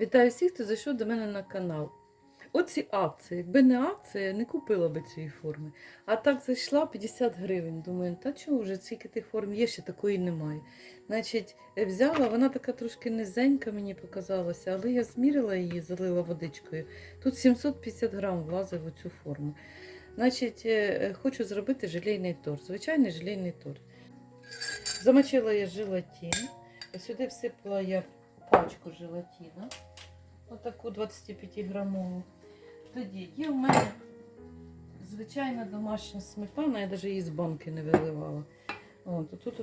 Вітаю всіх, хто зайшов до мене на канал. Оці акції. Якби не акція, я не купила би цієї форми. А так зайшла 50 гривень. Думаю, та чого вже скільки тих форм є, ще такої немає. Значить, взяла, вона така трошки низенька мені показалася, але я змірила її, залила водичкою. Тут 750 грам влазив у цю форму. Значить, е, хочу зробити желейний торт. Звичайний желейний торт. Замочила я желатин. Сюди всипала я пачку желатина. Отаку 25 грамову. Тоді є в мене звичайна домашня сметана, я навіть її з банки не виливала. От, тут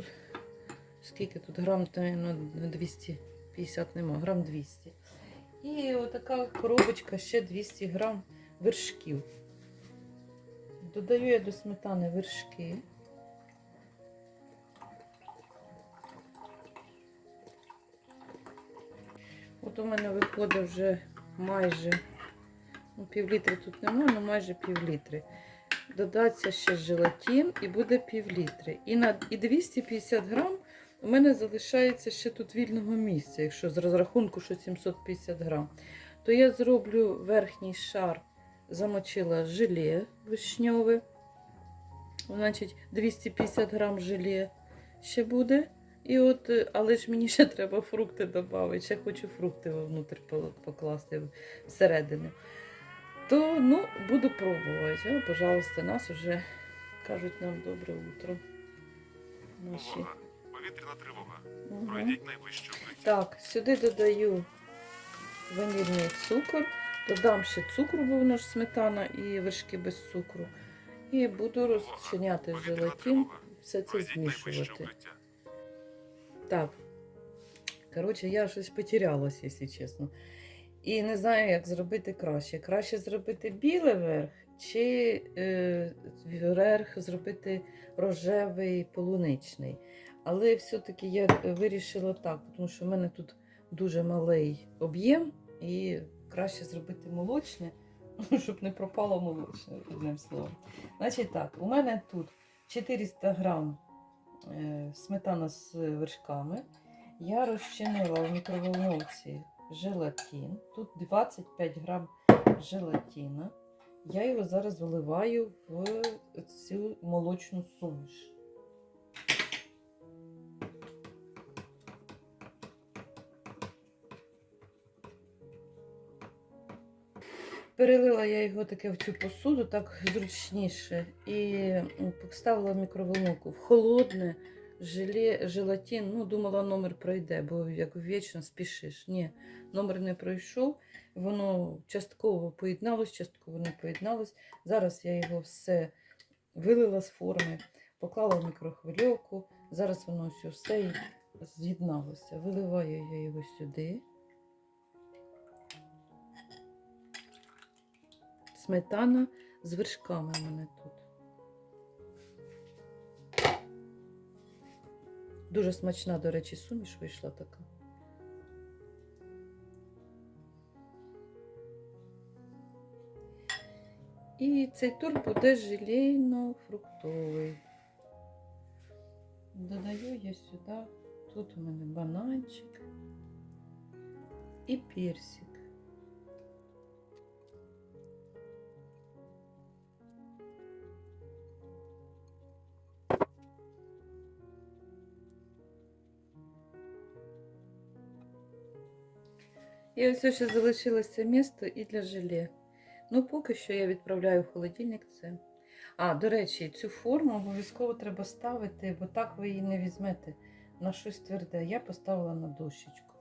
скільки тут грам, ну, 250 нема, грам 200. І отака коробочка ще 200 грам вершків. Додаю я до сметани вершки. От у мене виходить вже майже ну, півлітри тут немає, але майже півлітри. Додається ще желатин і буде півлітри. І на і 250 грам у мене залишається ще тут вільного місця, якщо з розрахунку, що 750 грам. То я зроблю верхній шар, замочила желе вишньове. Значить, 250 грам желе ще буде. І от, е, але ж мені ще треба фрукти додати. Ще хочу фрукти внутрі покласти всередину. То ну, буду пробувати. О, пожалуйста, нас вже кажуть нам добре утро. Наші. Повітряна тривога. Угу. Пройдіть найближче укриття. Так, сюди додаю ванільний цукор. Додам ще цукру, бо воно ж сметана і вершки без цукру. І буду розчиняти желатин, все це змішувати. Так. Коротше, я щось потерялась, якщо чесно. І не знаю, як зробити краще. Краще зробити білий верх, чи е, зробити рожевий полуничний. Але все-таки я вирішила так, тому що в мене тут дуже малий об'єм, і краще зробити молочне, щоб не пропало молочне, одним словом. Значить так, у мене тут 400 грам е, сметана з вершками. Я розчинила в мікроволновці желатин. Тут 25 грам желатина. Я його зараз вливаю в цю молочну суміш. Перелила я його таке в цю посуду, так зручніше. І поставила в мікроволновку в холодне желе, желатин. Ну, думала, номер пройде, бо як вічно спішиш. Ні, номер не пройшов. Воно частково поєдналось, частково не поєдналось. Зараз я його все вилила з форми, поклала в мікрохвильовку. Зараз воно все, все з'єдналося. Виливаю я його сюди. Сметана з вершками в мене тут. Дуже смачна, до речі, суміш вийшла така. І цей торт буде желейно-фруктовий. Додаю я сюди, тут у мене бананчик і персик. І ось ще залишилося місто і для желе. Ну, поки що я відправляю в холодильник це. А, до речі, цю форму обов'язково треба ставити, бо так ви її не візьмете на щось тверде. Я поставила на дощечку.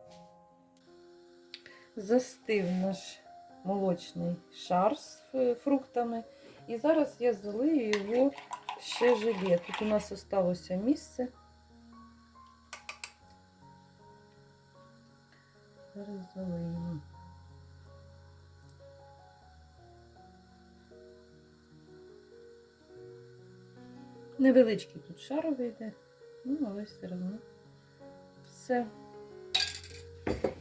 Застив наш молочний шар з фруктами. І зараз я залию його ще желе. Тут у нас залишилося місце. Залиємо. Невеличкий тут шар вийде, ну, але все одно все.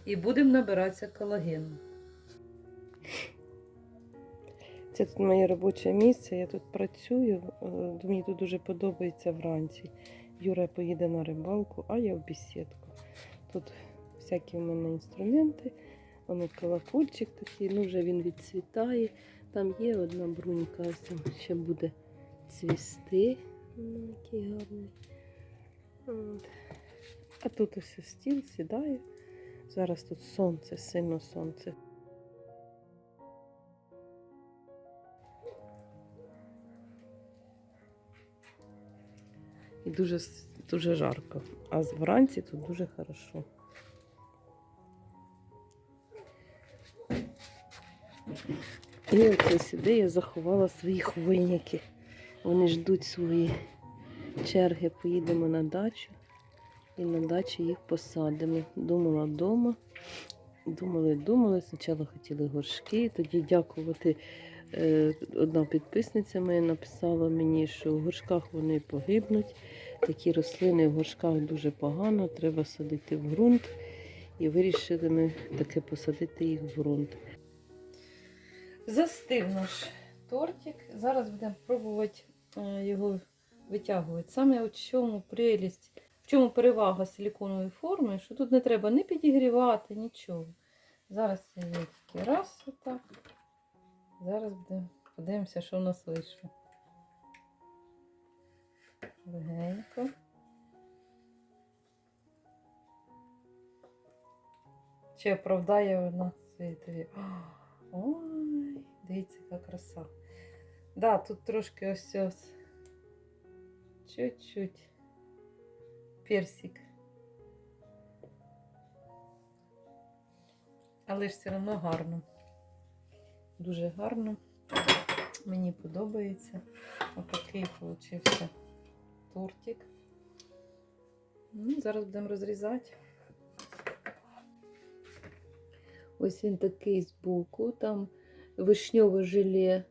І будемо набиратися колагену. Це тут моє робоче місце, я тут працюю, е, мені тут дуже подобається вранці. Юра поїде на рибалку, а я в бесідку. Тут всякі в мене інструменти. Воно колокольчик такий, ну вже він відцвітає. Там є одна брунька, ось ще буде цвісти. Ну, який гарний. От. А тут ось стіл сідає. Зараз тут сонце, сильно сонце. І дуже, дуже жарко. А вранці тут дуже хорошо. І оце сюди я заховала свої хвойники. Вони ждуть свої черги. Поїдемо на дачу і на дачі їх посадимо. Думала вдома. Думали, думали. Спочатку хотіли горшки. Тоді дякувати. е, Одна підписниця моя написала мені, що в горшках вони погибнуть. Такі рослини в горшках дуже погано, треба садити в ґрунт. І вирішили ми таки посадити їх в ґрунт. Застив наш тортик. Зараз будемо пробувати е, його витягувати. Саме от чому прелість, в чому перевага силіконової форми, що тут не треба ні підігрівати, нічого. Зараз я її тільки раз отак. Зараз будемо подивимося, що в нас вийшло. Легенько. Чи оправдає вона світові? Ой, дивіться, яка краса. Да, тут трошки ось ось. Чуть-чуть. Персик. Але ж все одно гарно. Дуже гарно. Мені подобається. Отакий получився тортик. Ну, зараз будемо розрізати. Ось він такий збоку, там вишньове желе.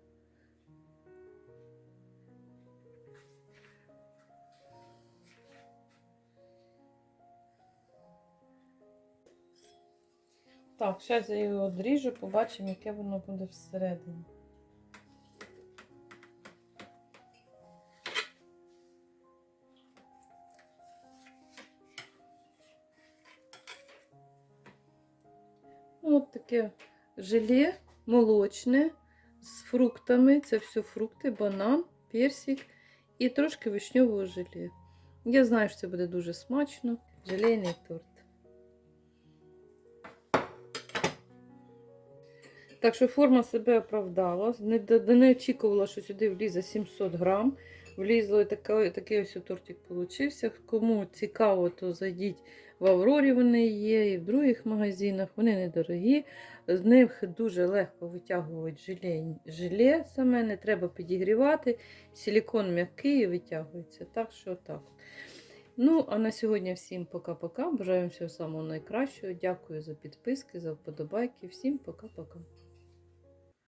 Так, зараз я його одріжу, побачимо, яке воно буде всередині. Ну, От таке желе молочне з фруктами. Це все фрукти, банан, персик і трошки вишньового желе. Я знаю, що це буде дуже смачно. Желейний торт. Так що форма себе оправдала. Не, не очікувала, що сюди влізе 700 грам. Влізло і такий, такий ось тортик получився. Кому цікаво, то зайдіть в Аврорі. Вони є, і в других магазинах. Вони недорогі. З них дуже легко витягують желе, желе саме, не треба підігрівати. Силікон м'який і витягується. Так що так. Ну, а на сьогодні всім пока-пока. Бажаю всього самого найкращого. Дякую за підписки, за вподобайки. Всім пока-пока.